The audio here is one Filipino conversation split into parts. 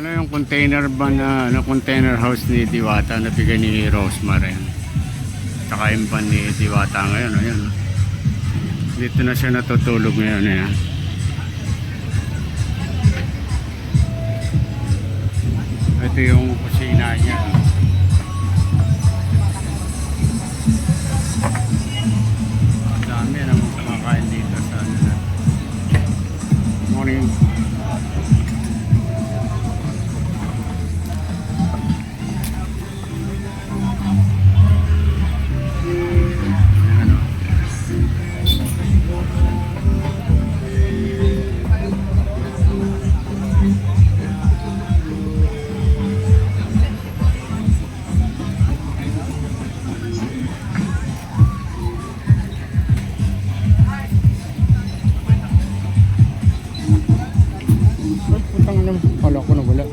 Ano yung container ba na, na container house ni Diwata na bigay ni Rosemary? Tsaka yung van ni Diwata ngayon. Ayan. Dito na siya natutulog ngayon. Ayan. Ito yung kusina niya. Mo. Kala ko na wala.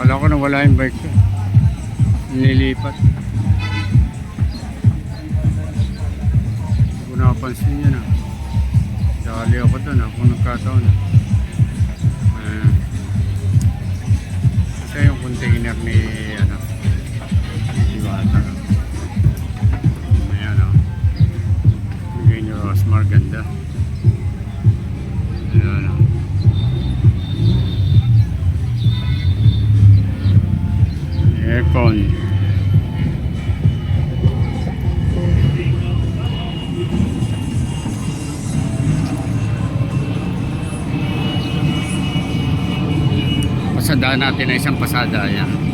Kala ko na wala yung bike ko. Nilipat. Hindi ko nakapansin yun ah. Dali ako doon ah, kung nagkataon ah. Ayan. Ito yung container ni Rosmar ganda. Ayan o. Aircon. Pasadaan natin na isang pasada. Ayan.